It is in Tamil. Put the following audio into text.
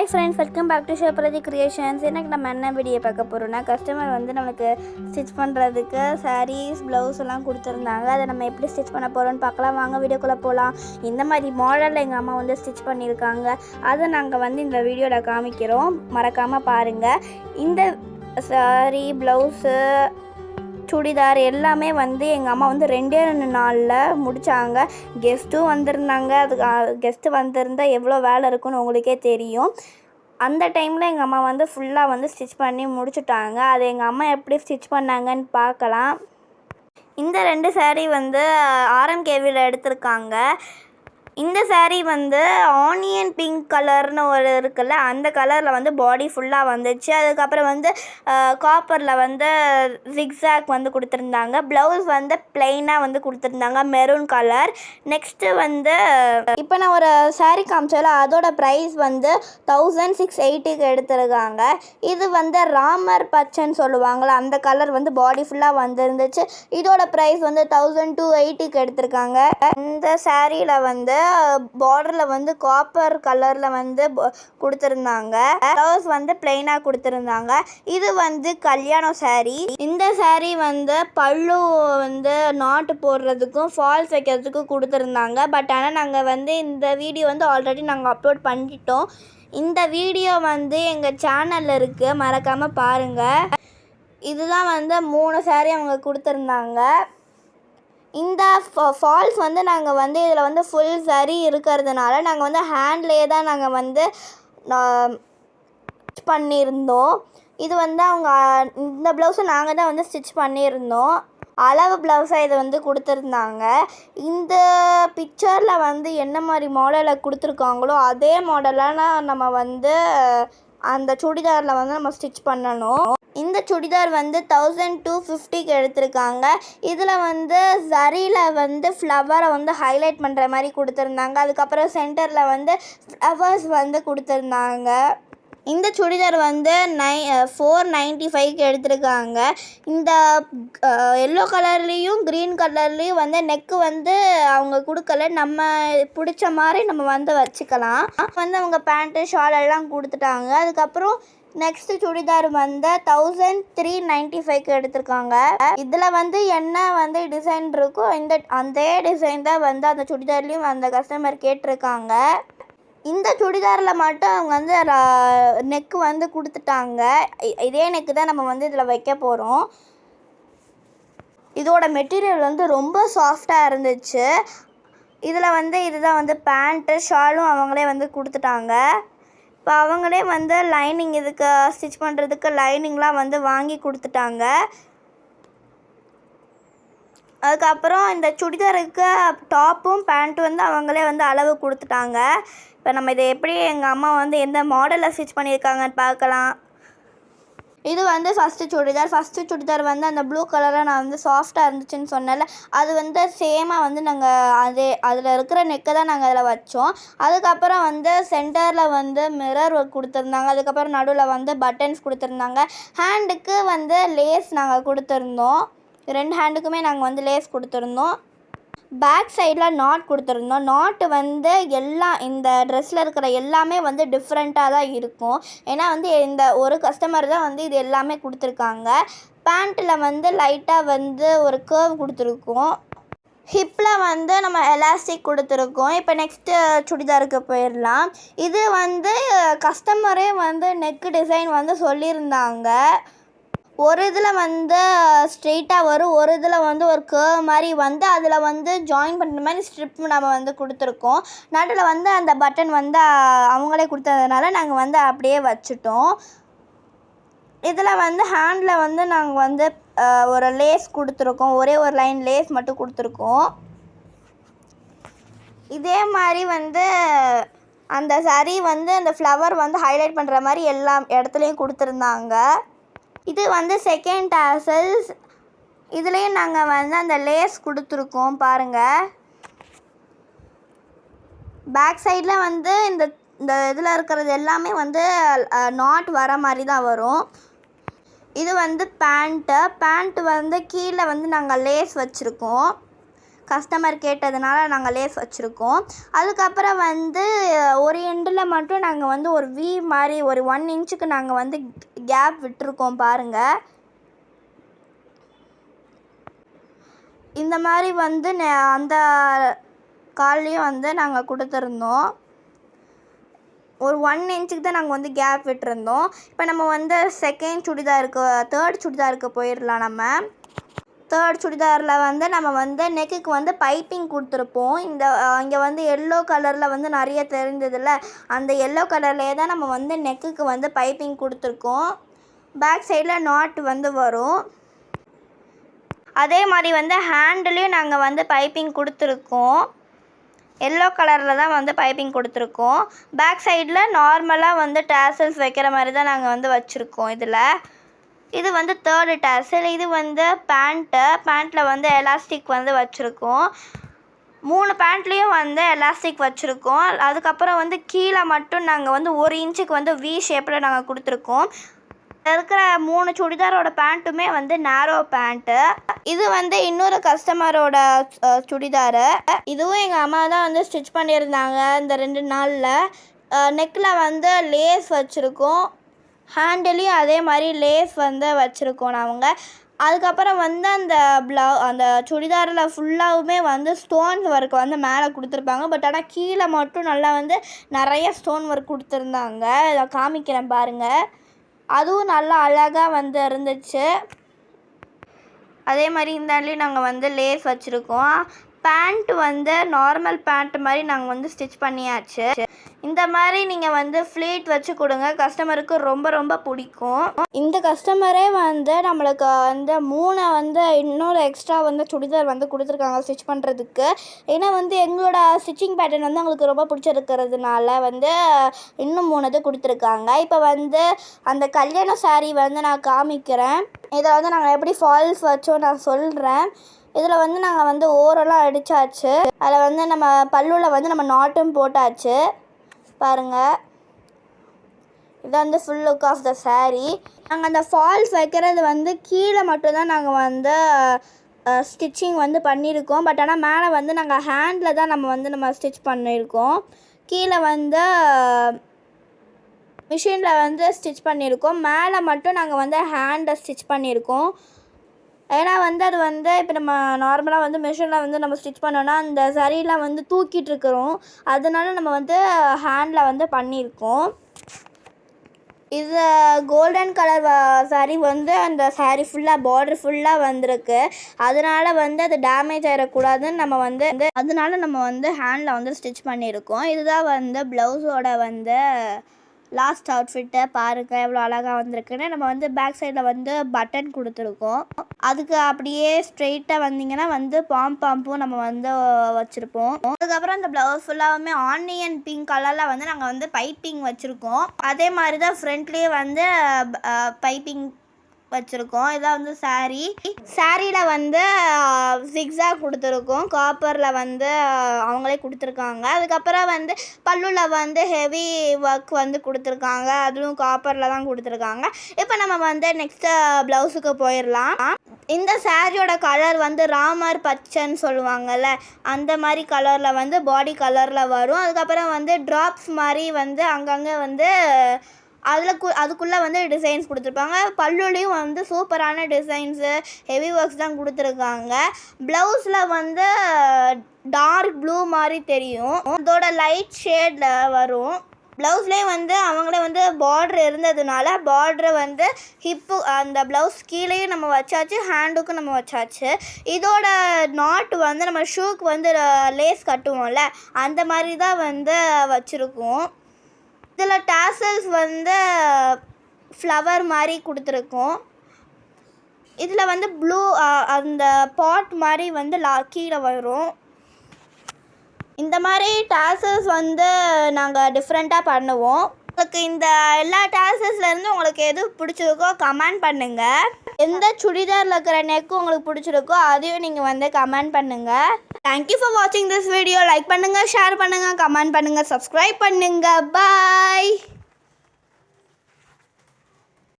Hi friends welcome back to ஷேப்ரதி creations எனக்கு நம்ம என்ன வீடியோ பார்க்க போகிறோம்னா கஸ்டமர் வந்து நம்மளுக்கு ஸ்டிச் பண்ணுறதுக்கு சாரீஸ் ப்ளவுஸ் எல்லாம் கொடுத்துருந்தாங்க. அதை நம்ம எப்படி ஸ்டிச் பண்ண போகிறோம்னு பார்க்கலாம். வாங்க வீடியோக்குள்ளே போகலாம் இந்த மாதிரி மாடலில் எங்கள் அம்மா வந்து ஸ்டிச் பண்ணியிருக்காங்க. அதை நாங்கள் வந்து இந்த வீடியோவில் காமிக்கிறோம். மறக்காமல் பாருங்கள் இந்த சாரீ ப்ளவுஸு சுடிதார் எல்லாமே வந்து எங்கள் அம்மா வந்து ரெண்டே ரெண்டு நாளில் முடித்தாங்க கெஸ்ட்டும் வந்திருந்தாங்க. அதுக்கு கெஸ்ட்டு வந்திருந்தால் எவ்வளோ வேலை இருக்குன்னு உங்களுக்கே தெரியும். அந்த டைமில் எங்கள் அம்மா வந்து ஃபுல்லாக வந்து ஸ்டிச் பண்ணி முடிச்சுட்டாங்க. அது எங்கள் அம்மா எப்படி ஸ்டிச் பண்ணாங்கன்னு பார்க்கலாம். இந்த ரெண்டு சேரீ வந்து ஆர்எம்கேவியில் எடுத்திருக்காங்க. இந்த சேரீ வந்து ஆனியன் பிங்க் கலர்னு ஒரு இருக்குல்ல அந்த கலரில் வந்து பாடி ஃபுல்லாக வந்துச்சு. அதுக்கப்புறம் வந்து காப்பரில் வந்து ஜிக்ஸாக் வந்து கொடுத்துருந்தாங்க. ப்ளவுஸ் வந்து பிளெயினாக வந்து கொடுத்துருந்தாங்க மெரூன் கலர் நெக்ஸ்ட்டு வந்து இப்போ நான் ஒரு சாரீ காமிச்சல அதோட ப்ரைஸ் வந்து தௌசண்ட் சிக்ஸ் எயிட்டிக்கு எடுத்திருக்காங்க. இது வந்து ராமர் பச்சைன்னு சொல்லுவாங்கள்ல அந்த கலர் வந்து பாடி ஃபுல்லாக வந்துருந்துச்சு. இதோட ப்ரைஸ் வந்து தௌசண்ட் டூ எயிட்டிக்கு எடுத்திருக்காங்க. இந்த சாரியில் வந்து பார்டரில் வந்து காப்பர் கலரில் வந்து கொடுத்துருந்தாங்க. ப்ளவுஸ் வந்து பிளெயினாக கொடுத்துருந்தாங்க. இது வந்து கல்யாணம் சேரீ இந்த சாரீ வந்து பல்லு வந்து நாட்டு போடுறதுக்கும் ஃபால்ஸ் வைக்கிறதுக்கும் கொடுத்துருந்தாங்க. பட் ஆனால் நாங்கள் வந்து இந்த வீடியோ வந்து ஆல்ரெடி நாங்கள் அப்லோட் பண்ணிட்டோம். இந்த வீடியோ வந்து எங்கள் சேனலில் இருக்குது மறக்காமல் பாருங்கள் இதுதான் வந்து மூணு saree அவங்க கொடுத்துருந்தாங்க. இந்த ஃபால்ஸ் வந்து நாங்கள் வந்து இதில் வந்து ஃபுல் சரி இருக்கிறதுனால நாங்கள் வந்து ஹேண்ட்லேயே தான் நாங்கள் வந்து பண்ணியிருந்தோம். இது வந்து அவங்க இந்த ப்ளவுஸை நாங்கள் தான் வந்து ஸ்டிச் பண்ணியிருந்தோம். அளவு ப்ளவுஸாக இதை வந்து கொடுத்துருந்தாங்க. இந்த பிக்சரில் வந்து என்ன மாதிரி மாடலை கொடுத்துருக்காங்களோ அதே மாடலான நம்ம வந்து அந்த சுடிதாரில் வந்து நம்ம ஸ்டிச் பண்ணணும். இந்த சுடிதார் வந்து தௌசண்ட் டூ ஃபிஃப்டிக்கு எடுத்திருக்காங்க. இதில் வந்து சரியில் வந்து ஃப்ளவரை வந்து ஹைலைட் பண்ணுற மாதிரி கொடுத்துருந்தாங்க. அதுக்கப்புறம் சென்டரில் வந்து ஃப்ளவர்ஸ் வந்து கொடுத்துருந்தாங்க. இந்த சுடிதார் வந்து நை ஃபோர் நைன்ட்டி ஃபைவ்க்கு எடுத்திருக்காங்க. இந்த எல்லோ கலர்லேயும் க்ரீன் கலர்லேயும் வந்து நெக்கு வந்து அவங்க கொடுக்கல. நம்ம பிடிச்ச மாதிரி நம்ம வந்து வச்சுக்கலாம். வந்து அவங்க பேண்ட்டு ஷால் எல்லாம் கொடுத்துட்டாங்க. அதுக்கப்புறம் நெக்ஸ்ட் சுடிதார் வந்து தௌசண்ட் த்ரீ நைன்ட்டி ஃபைவ்க்கு எடுத்திருக்காங்க. இதில் வந்து என்ன வந்து டிசைன் இருக்கோ இந்த அதே டிசைன் தான் வந்து அந்த சுடிதார்லேயும் அந்த கஸ்டமர் கேட்டிருக்காங்க. இந்த சுடிதாரில் மட்டும் அவங்க வந்து நெக்கு வந்து கொடுத்துட்டாங்க. இதே நெக்கு தான் நம்ம வந்து இதில் வைக்க போகிறோம் இதோட மெட்டீரியல் வந்து ரொம்ப சாஃப்டாக இருந்துச்சு. இதில் வந்து இதுதான் வந்து பேண்ட்டு ஷாலும் அவங்களே வந்து கொடுத்துட்டாங்க. இப்போ அவங்களே வந்து லைனிங் இதுக்கு ஸ்டிச் பண்ணுறதுக்கு லைனிங்லாம் வந்து வாங்கி கொடுத்துட்டாங்க. அதுக்கப்புறம் இந்த சுடிதாருக்கு டாப்பும் பேண்ட்டும் வந்து அவங்களே வந்து அளவு கொடுத்துட்டாங்க. இப்போ நம்ம இதை எப்படி எங்கள் அம்மா வந்து எந்த மாடலில் ஸ்டிச் பண்ணியிருக்காங்கன்னு பார்க்கலாம். இது வந்து ஃபஸ்ட்டு சுடிதார். ஃபஸ்ட்டு சுடிதார் வந்து அந்த ப்ளூ கலரில் நான் வந்து சாஃப்டாக இருந்துச்சுன்னு சொன்னேன்ல. அது வந்து சேமாக வந்து நாங்கள் அதே அதில் இருக்கிற நெக்கை தான் நாங்கள் அதில் வச்சோம். அதுக்கப்புறம் வந்து சென்டரில் வந்து மிரர் கொடுத்துருந்தாங்க. அதுக்கப்புறம் நடுவில் வந்து பட்டன்ஸ் கொடுத்துருந்தாங்க. ஹேண்டுக்கு வந்து லேஸ் நாங்கள் கொடுத்துருந்தோம். ரெண்டு ஹேண்டுக்குமே நாங்கள் வந்து லேஸ் கொடுத்துருந்தோம். பேக் சைடில் நாட் கொடுத்துருந்தோம். நாட்டு வந்து எல்லாம் இந்த ட்ரெஸ்ஸில் இருக்கிற எல்லாமே வந்து டிஃப்ரெண்ட்டாக தான் இருக்கும். ஏன்னா வந்து இந்த ஒரு கஸ்டமர் தான் வந்து இது எல்லாமே கொடுத்துருக்காங்க. பேண்ட்டில் வந்து லைட்டாக வந்து ஒரு கேர்வ் கொடுத்துருக்கோம். ஹிப்பில் வந்து நம்ம எலாஸ்டிக் கொடுத்துருக்கோம். இப்போ நெக்ஸ்ட்டு சுடிதாருக்கு போயிடலாம். இது வந்து கஸ்டமரே வந்து நெக்கு டிசைன் வந்து சொல்லியிருந்தாங்க. ஒரு இதில் வந்து ஸ்ட்ரெயிட்டாக வரும் ஒரு இதில் வந்து ஒரு கேர்வ் மாதிரி வந்து அதில் வந்து ஜாயின் பண்ணுற மாதிரி ஸ்ட்ரிப் நம்ம வந்து கொடுத்துருக்கோம். நடுவில் வந்து அந்த பட்டன் வந்து அவங்களே கொடுத்ததுனால நாங்கள் வந்து அப்படியே வச்சுட்டோம். இதில் வந்து ஹேண்டில் வந்து நாங்கள் வந்து ஒரு லேஸ் கொடுத்துருக்கோம். ஒரே ஒரு லைன் லேஸ் மட்டும் கொடுத்துருக்கோம். இதே மாதிரி வந்து அந்த சரி வந்து அந்த ஃப்ளவர் வந்து ஹைலைட் பண்ணுற மாதிரி எல்லா இடத்துலையும் கொடுத்துருந்தாங்க. இது வந்து செகண்ட் டாசல்ஸ் இதுலேயும் நாங்கள் வந்து அந்த லேஸ் கொடுத்துருக்கோம் பாருங்கள் பேக் சைடில் வந்து இந்த இந்த இதில் இருக்கிறது எல்லாமே வந்து நாட் வர மாதிரி தான் வரும். இது வந்து பேண்ட்டு பேண்ட் வந்து கீழே வந்து நாங்கள் லேஸ் வச்சுருக்கோம். கஸ்டமர் கேட்டதுனால நாங்கள் லேஸ் வச்சுருக்கோம். அதுக்கப்புறம் வந்து ஒரு எண்டில் மட்டும் நாங்கள் வந்து ஒரு வி மாதிரி ஒரு ஒன் இன்ச்சுக்கு நாங்கள் வந்து கேப் விட்டுருக்கோம் பாருங்கள் இந்த மாதிரி வந்து நெ- அந்த கால்லையும் வந்து நாங்கள் கொடுத்துருந்தோம். ஒரு ஒன் இன்ச்சுக்கு தான் நாங்கள் வந்து கேப் விட்டுருந்தோம். இப்போ நம்ம வந்து செகண்ட் சுடிதாருக்கு தேர்ட் சுடிதாருக்கு போயிடலாம் நம்ம. தேர்ட் சுடிதாரில் வந்து நம்ம வந்து நெக்குக்கு வந்து பைப்பிங் கொடுத்துருப்போம். இந்த இங்கே வந்து எல்லோ கலரில் வந்து நிறைய தெரிஞ்சதில்ல அந்த எல்லோ கலர்லேயே தான் நம்ம வந்து நெக்குக்கு வந்து பைப்பிங் கொடுத்துருக்கோம். பேக் சைடில் நாட் வந்து வரும். அதே மாதிரி வந்து ஹேண்டிலையும் நாங்கள் வந்து பைப்பிங் கொடுத்துருக்கோம். எல்லோ கலரில் தான் வந்து பைப்பிங் கொடுத்துருக்கோம். பேக் சைடில் நார்மலாக வந்து டேசல்ஸ் வைக்கிற மாதிரி தான் நாங்கள் வந்து வச்சுருக்கோம் இதில். இது வந்து தேர்டு டேசல் இது வந்து பேண்ட்டு பேண்ட்டில் வந்து எலாஸ்டிக் வந்து வச்சுருக்கோம். மூணு பேண்ட்லேயும் வந்து எலாஸ்டிக் வச்சுருக்கோம். அதுக்கப்புறம் வந்து கீழே மட்டும் நாங்கள் வந்து ஒரு இன்ச்சுக்கு வந்து வி ஷேப்பில் நாங்கள் கொடுத்துருக்கோம். இருக்கிற மூணு சுடிதாரோட பேண்ட்டுமே வந்து நேரோ பேண்ட்டு இது வந்து இன்னொரு கஸ்டமரோட சுடிதாரு. இதுவும் எங்கள் அம்மா தான் வந்து ஸ்டிச் பண்ணியிருந்தாங்க இந்த ரெண்டு நாளில். நெக்கில் வந்து லேஸ் வச்சுருக்கோம். ஹேண்டிலையும் அதே மாதிரி லேஸ் வந்து வச்சுருக்கோம் நாங்கள் அதுக்கப்புறம் வந்து அந்த ப்ளவு அந்த சுடிதாரில் ஃபுல்லாகவுமே வந்து ஸ்டோன்ஸ் ஒர்க் வந்து மேலே கொடுத்துருப்பாங்க. பட் ஆனால் கீழே மட்டும் நல்லா வந்து நிறைய ஸ்டோன் ஒர்க் கொடுத்துருந்தாங்க. இதை காமிக்கிறேன் பாருங்கள் அதுவும் நல்லா அழகாக வந்து இருந்துச்சு. அதே மாதிரி இந்தாண்ட்லேயும் நாங்கள் வந்து லேஸ் வச்சுருக்கோம். பேண்ட் வந்து நார்மல் பேண்ட் மாதிரி நாங்கள் வந்து ஸ்டிச் பண்ணியாச்சு. இந்த மாதிரி நீங்கள் வந்து ஃப்ளீட் வச்சு கொடுங்க. கஸ்டமருக்கு ரொம்ப ரொம்ப பிடிக்கும். இந்த கஸ்டமரே வந்து நம்மளுக்கு வந்து மூணை வந்து இன்னொரு எக்ஸ்ட்ரா வந்து சுடிதார் வந்து கொடுத்துருக்காங்க ஸ்டிச் பண்ணுறதுக்கு ஏன்னா வந்து எங்களோட ஸ்டிச்சிங் பேட்டர்ன் வந்து அவங்களுக்கு ரொம்ப பிடிச்சிருக்கிறதுனால வந்து இன்னும் மூணு இது கொடுத்துருக்காங்க. இப்போ வந்து அந்த கல்யாண சாரீ வந்து நான் காமிக்கிறேன். இதை வந்து நாங்கள் எப்படி ஃபால்ஸ் வச்சோம் நான் சொல்கிறேன் இதில் வந்து நாங்கள் வந்து ஓரெல்லாம் அடித்தாச்சு அதில் வந்து நம்ம பல்லுவில் வந்து நம்ம நாட்டும் போட்டாச்சு. பாருங்கள் இது வந்து full look of the saree நாங்கள் அந்த ஃபால்ஸ் வைக்கிறது வந்து கீழே மட்டும்தான் நாங்கள் வந்து ஸ்டிச்சிங் வந்து பண்ணியிருக்கோம். பட் ஆனால் மேலே வந்து நாங்கள் ஹேண்டில் தான் நம்ம வந்து நம்ம ஸ்டிச் பண்ணியிருக்கோம். கீழே வந்து மிஷினில் வந்து ஸ்டிச் பண்ணியிருக்கோம். மேலே மட்டும் நாங்கள் வந்து ஹேண்டை ஸ்டிச் பண்ணியிருக்கோம். ஏன்னா வந்து அது வந்து இப்போ நம்ம நார்மலாக வந்து மிஷினில் வந்து நம்ம ஸ்டிச் பண்ணோன்னா அந்த சரிலாம் வந்து தூக்கிட்டு இருக்கிறோம். அதனால நம்ம வந்து ஹேண்டில் வந்து பண்ணியிருக்கோம். இது கோல்டன் கலர் saree வந்து அந்த saree ஃபுல்லாக பார்டர் ஃபுல்லாக வந்திருக்கு. அதனால வந்து அது டேமேஜ் ஆகிடக்கூடாதுன்னு நம்ம வந்து அதனால நம்ம வந்து ஹேண்டில் வந்து ஸ்டிச் பண்ணியிருக்கோம். இதுதான் வந்து ப்ளவுஸோட வந்து லாஸ்ட் அவுட்ஃபிட்டை பாருங்கள் எவ்வளோ அழகாக வந்திருக்குன்னு. நம்ம வந்து பேக் சைடில் வந்து பட்டன் கொடுத்துருக்கோம். அதுக்கு அப்படியே ஸ்ட்ரெயிட்டாக வந்தீங்கன்னா வந்து பாம் பாம்பும் நம்ம வந்து வச்சுருப்போம். அதுக்கப்புறம் அந்த ப்ளவுஸ் ஃபுல்லாகவுமே ஆனியன் பிங்க் கலரில் வந்து நாங்கள் வந்து பைப்பிங் வச்சுருக்கோம். அதே மாதிரி தான் ஃப்ரண்ட்லேயே வந்து பைப்பிங் வச்சுருக்கோம். இதான் வந்து saree. சாரியில் வந்து ஜிக்ஸாக் கொடுத்துருக்கோம். காப்பரில் வந்து அவங்களே கொடுத்துருக்காங்க. அதுக்கப்புறம் வந்து பல்லுவில் வந்து ஹெவி ஒர்க் வந்து கொடுத்துருக்காங்க. அதுவும் காப்பரில் தான் கொடுத்துருக்காங்க. இப்போ நம்ம வந்து நெக்ஸ்ட்டு ப்ளவுஸுக்கு போயிடலாம். இந்த சாரியோட கலர் வந்து ராமர் பச்சைன்னு சொல்லுவாங்கல்ல அந்த மாதிரி கலரில் வந்து பாடி கலரில் வரும். அதுக்கப்புறம் வந்து ட்ராப்ஸ் மாதிரி வந்து அங்கங்கே வந்து அதில் கு அதுக்குள்ளே வந்து டிசைன்ஸ் கொடுத்துருப்பாங்க. பல்லுலேயும் வந்து சூப்பரான டிசைன்ஸு ஹெவி ஒர்க்ஸ் தான் கொடுத்துருக்காங்க. ப்ளவுஸில் வந்து டார்க் ப்ளூ மாதிரி தெரியும். அதோட லைட் ஷேடில் வரும். ப்ளவுஸ்லேயே வந்து அவங்களே வந்து பார்ட்ரு இருந்ததுனால பார்ட்ரு வந்து ஹிப்பு அந்த ப்ளவுஸ் கீழேயும் நம்ம வச்சாச்சு ஹேண்டுக்கும் நம்ம வச்சாச்சு. இதோட நாட் வந்து நம்ம ஷூக்கு வந்து லேஸ் கட்டுவோம்ல அந்த மாதிரி தான் வந்து வச்சுருக்கோம். இதில் டாசல்ஸ் வந்து ஃப்ளவர் மாதிரி கொடுத்துருக்கோம். இதில் வந்து ப்ளூ அந்த பாட் மாதிரி வந்து லா கீழே வரும். இந்த மாதிரி டாசல்ஸ் வந்து நாங்கள் டிஃப்ரெண்ட்டாக பண்ணுவோம். உங்களுக்கு இந்த எல்லா டாசல்ஸ்லேருந்து உங்களுக்கு எது பிடிச்சிருக்கோ கமெண்ட் பண்ணுங்கள் எந்த சுடிதாரில் இருக்கிற நெக்கு உங்களுக்கு பிடிச்சிருக்கோ அதையும் நீங்கள் வந்து கமெண்ட் பண்ணுங்கள் தேங்க்யூ ஃபார் வாட்சிங் திஸ் வீடியோ லைக் பண்ணுங்கள் ஷேர் பண்ணுங்கள் கமெண்ட் பண்ணுங்கள் சப்ஸ்கிரைப் பண்ணுங்கள் பாய்